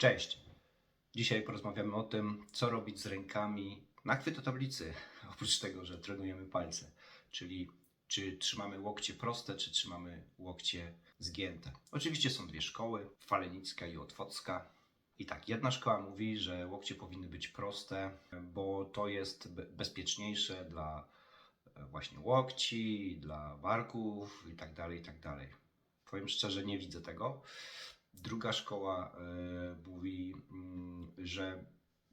Cześć! Dzisiaj porozmawiamy o tym, co robić z rękami na chwytotablicy, oprócz tego, że trenujemy palce. Czyli czy trzymamy łokcie proste, czy trzymamy łokcie zgięte. Oczywiście są dwie szkoły, Falenicka i Otwocka. I tak, jedna szkoła mówi, że łokcie powinny być proste, bo to jest be- bezpieczniejsze dla e, właśnie łokci, dla barków i tak dalej, i tak. Powiem szczerze, nie widzę tego. Druga szkoła e, mówi, mm, że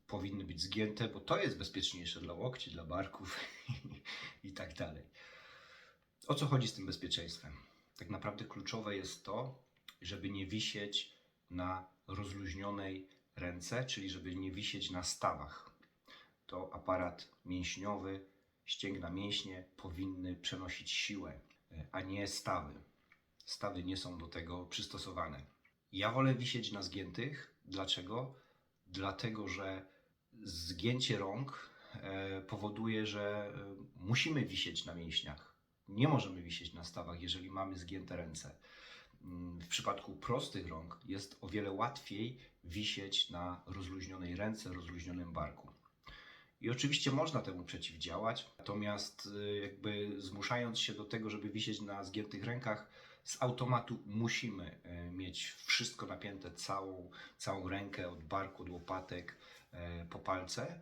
powinny być zgięte, bo to jest bezpieczniejsze dla łokci, dla barków i tak dalej. O co chodzi z tym bezpieczeństwem? Tak naprawdę kluczowe jest to, żeby nie wisieć na rozluźnionej ręce, czyli żeby nie wisieć na stawach. To aparat mięśniowy, ścięgna mięśnie powinny przenosić siłę, e, a nie stawy. Stawy nie są do tego przystosowane. Ja wolę wisieć na zgiętych. Dlaczego? Dlatego, że zgięcie rąk e, powoduje, że e, musimy wisieć na mięśniach. Nie możemy wisieć na stawach, jeżeli mamy zgięte ręce. Mm, W przypadku prostych rąk jest o wiele łatwiej wisieć na rozluźnionej ręce, rozluźnionym barku. I oczywiście można temu przeciwdziałać, natomiast y, jakby zmuszając się do tego, żeby wisieć na zgiętych rękach, z automatu musimy y, mieć wszystko napięte, całą, całą rękę od barku, od łopatek y, po palce,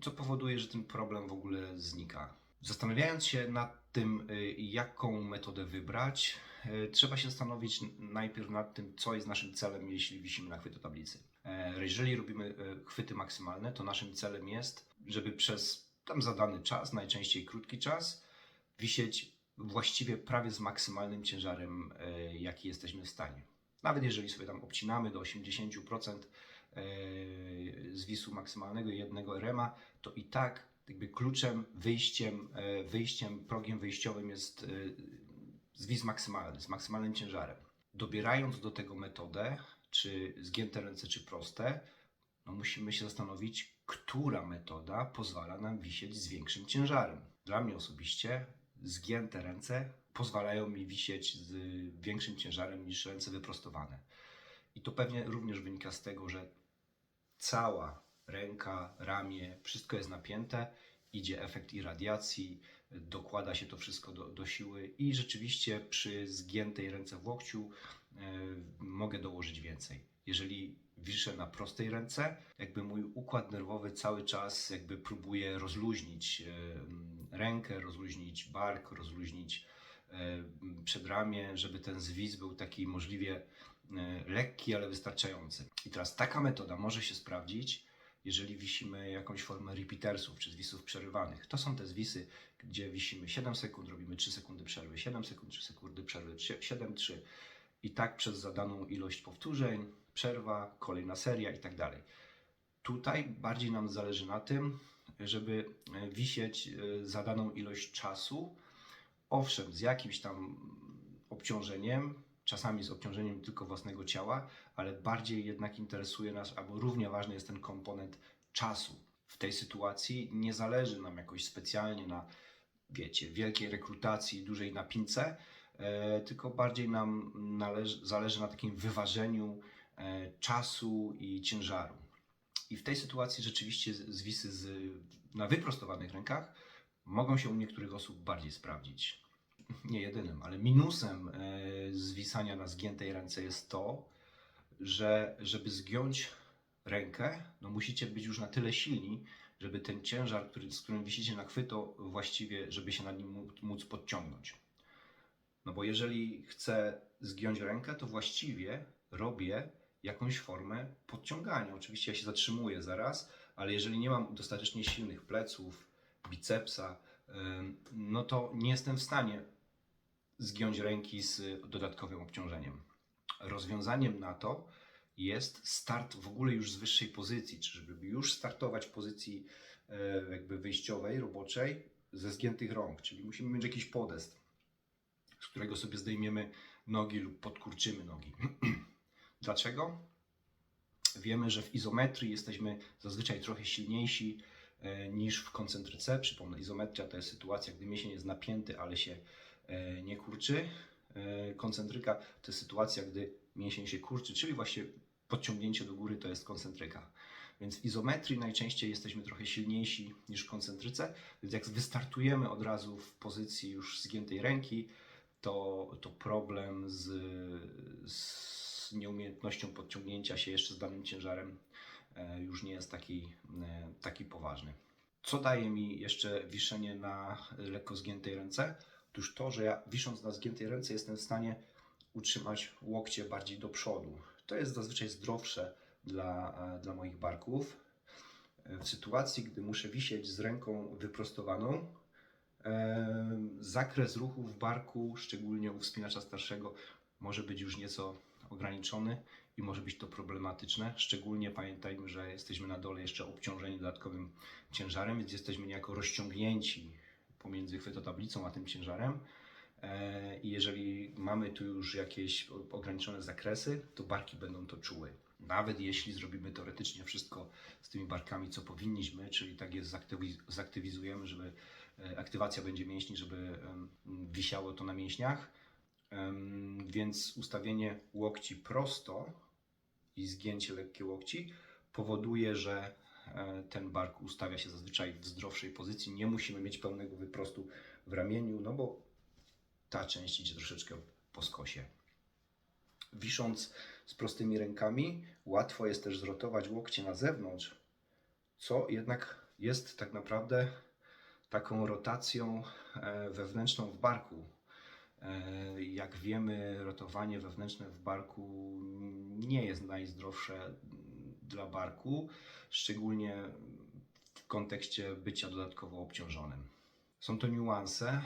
co powoduje, że ten problem w ogóle znika. Zastanawiając się nad tym, jaką metodę wybrać, trzeba się zastanowić najpierw nad tym, co jest naszym celem, jeśli wisimy na chwytotablicy. E, Jeżeli robimy e, chwyty maksymalne, to naszym celem jest, żeby przez tam zadany czas, najczęściej krótki czas, wisieć właściwie prawie z maksymalnym ciężarem, e, jaki jesteśmy w stanie. Nawet jeżeli sobie tam obcinamy do 80% e, zwisu maksymalnego jednego RMA, to i tak jakby kluczem, wyjściem, wyjściem, progiem wyjściowym jest zwis maksymalny, z maksymalnym ciężarem. Dobierając do tego metodę, czy zgięte ręce, czy proste, no musimy się zastanowić, która metoda pozwala nam wisieć z większym ciężarem. Dla mnie osobiście zgięte ręce pozwalają mi wisieć z większym ciężarem niż ręce wyprostowane. I to pewnie również wynika z tego, że cała ręka, ramię, wszystko jest napięte, idzie efekt irradiacji, dokłada się to wszystko do, do siły i rzeczywiście przy zgiętej ręce w łokciu mogę dołożyć więcej. Jeżeli wiszę na prostej ręce, jakby mój układ nerwowy cały czas jakby próbuje rozluźnić e, rękę, rozluźnić bark, rozluźnić e, przedramię, żeby ten zwis był taki możliwie e, lekki, ale wystarczający. I teraz taka metoda może się sprawdzić, jeżeli wisimy jakąś formę repeatersów czy zwisów przerywanych. To są te zwisy, gdzie wisimy 7 sekund, robimy 3 sekundy przerwy, 7 sekund, 3 sekundy przerwy, 7, 3 i tak przez zadaną ilość powtórzeń, przerwa, kolejna seria i tak dalej. Tutaj bardziej nam zależy na tym, żeby e, wisieć e, zadaną ilość czasu, owszem, z jakimś tam obciążeniem, czasami z obciążeniem tylko własnego ciała, ale bardziej jednak interesuje nas, albo równie ważny jest ten komponent czasu. W tej sytuacji nie zależy nam jakoś specjalnie na, wiecie, wielkiej rekrutacji, dużej napince, tylko bardziej nam należy, zależy na takim wyważeniu e, czasu i ciężaru. I w tej sytuacji rzeczywiście zwisy z, na wyprostowanych rękach mogą się u niektórych osób bardziej sprawdzić. Nie jedynym, ale minusem e, zwisania na zgiętej ręce jest to, że żeby zgiąć rękę, no musicie być już na tyle silni, żeby ten ciężar, który, z którym wisicie na chwyto, właściwie, żeby się nad nim móc podciągnąć. No bo jeżeli chcę zgiąć rękę, to właściwie robię jakąś formę podciągania. Oczywiście ja się zatrzymuję zaraz, ale jeżeli nie mam dostatecznie silnych pleców, bicepsa, no to nie jestem w stanie zgiąć ręki z dodatkowym obciążeniem. Rozwiązaniem na to jest start w ogóle już z wyższej pozycji, czy żeby już startować w pozycji e, jakby wyjściowej, roboczej, ze zgiętych rąk, czyli musimy mieć jakiś podest, z którego sobie zdejmiemy nogi lub podkurczymy nogi. Dlaczego? Wiemy, że w izometrii jesteśmy zazwyczaj trochę silniejsi e, niż w koncentryce. Przypomnę, izometria to jest sytuacja, gdy mięsień jest napięty, ale się e, nie kurczy. E, Koncentryka to jest sytuacja, gdy mięsień się kurczy, czyli właśnie podciągnięcie do góry to jest koncentryka. Więc w izometrii najczęściej jesteśmy trochę silniejsi niż w koncentryce, więc jak wystartujemy od razu w pozycji już zgiętej ręki, to, to problem z, z nieumiejętnością podciągnięcia się jeszcze z danym ciężarem e, już nie jest taki, e, taki poważny. Co daje mi jeszcze wiszenie na lekko zgiętej ręce? Otóż to, że ja wisząc na zgiętej ręce jestem w stanie utrzymać łokcie bardziej do przodu. To jest zazwyczaj zdrowsze dla, e, dla moich barków. W sytuacji, gdy muszę wisieć z ręką wyprostowaną, zakres ruchu w barku, szczególnie u wspinacza starszego, może być już nieco ograniczony i może być to problematyczne. Szczególnie pamiętajmy, że jesteśmy na dole jeszcze obciążeni dodatkowym ciężarem, więc jesteśmy niejako rozciągnięci pomiędzy chwytotablicą a tym ciężarem. E, I jeżeli mamy tu już jakieś ograniczone zakresy, to barki będą to czuły. Nawet jeśli zrobimy teoretycznie wszystko z tymi barkami, co powinniśmy, czyli tak je zaktywiz- zaktywizujemy, żeby aktywacja będzie mięśni, żeby wisiało to na mięśniach. Więc ustawienie łokci prosto i zgięcie lekkie łokci powoduje, że e, ten bark ustawia się zazwyczaj w zdrowszej pozycji. Nie musimy mieć pełnego wyprostu w ramieniu, no bo ta część idzie troszeczkę po skosie. Wisząc z prostymi rękami, łatwo jest też zrotować łokcie na zewnątrz, co jednak jest tak naprawdę taką rotacją e, wewnętrzną w barku. E, Jak wiemy, rotowanie wewnętrzne w barku nie jest najzdrowsze dla barku, szczególnie w kontekście bycia dodatkowo obciążonym. Są to niuanse,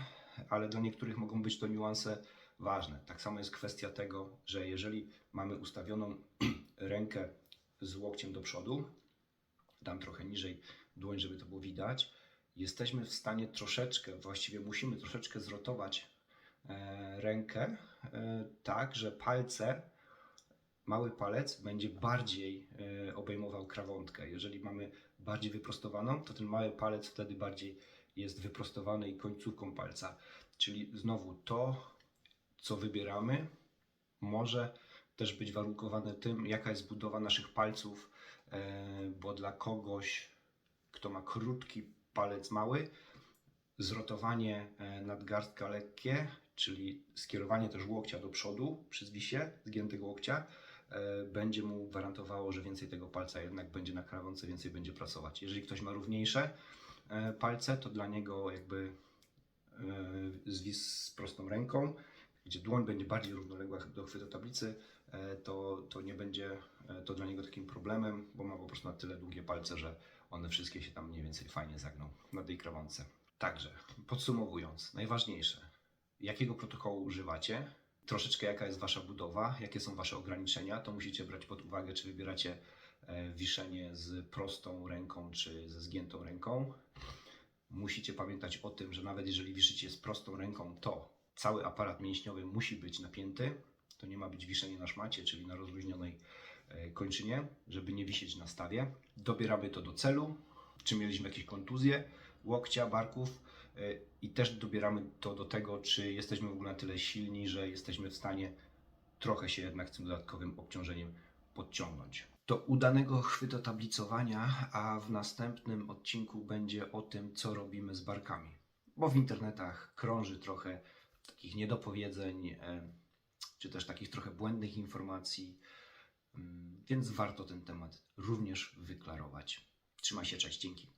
ale dla niektórych mogą być to niuanse ważne. Tak samo jest kwestia tego, że jeżeli mamy ustawioną rękę z łokciem do przodu, dam trochę niżej dłoń, żeby to było widać, jesteśmy w stanie troszeczkę, właściwie musimy troszeczkę zrotować e, rękę e, tak, że palce, mały palec będzie bardziej e, obejmował krawątkę. Jeżeli mamy bardziej wyprostowaną, to ten mały palec wtedy bardziej jest wyprostowany i końcówką palca. Czyli znowu to, co wybieramy, może też być warunkowane tym, jaka jest budowa naszych palców, bo dla kogoś, kto ma krótki palec mały, zrotowanie e, nadgarstka lekkie, czyli skierowanie też łokcia do przodu przy zwisie zgiętego łokcia, e, będzie mu gwarantowało, że więcej tego palca jednak będzie na krawędzi, więcej będzie pracować. Jeżeli ktoś ma równiejsze e, palce, to dla niego jakby zwis z prostą ręką, gdzie dłoń będzie bardziej równoległa do chwytu tablicy, e, to, to nie będzie e, to dla niego takim problemem, bo ma po prostu na tyle długie palce, że one wszystkie się tam mniej więcej fajnie zagną na tej krawędce. Także, podsumowując, najważniejsze, jakiego protokołu używacie, troszeczkę jaka jest Wasza budowa, jakie są Wasze ograniczenia, to musicie brać pod uwagę, czy wybieracie e, wiszenie z prostą ręką, czy ze zgiętą ręką. Musicie pamiętać o tym, że nawet jeżeli wiszycie z prostą ręką, to cały aparat mięśniowy musi być napięty. To nie ma być wiszenie na szmacie, czyli na rozluźnionej e, kończynie, żeby nie wisieć na stawie. Dobieramy to do celu, czy mieliśmy jakieś kontuzje łokcia, barków e, i też dobieramy to do tego, czy jesteśmy w ogóle na tyle silni, że jesteśmy w stanie trochę się jednak z tym dodatkowym obciążeniem podciągnąć. Do udanego chwytotablicowania, a w następnym odcinku będzie o tym, co robimy z barkami. Bo w internetach krąży trochę takich niedopowiedzeń, e, czy też takich trochę błędnych informacji, Mm, więc warto ten temat również wyklarować. Trzymaj się, cześć, dzięki.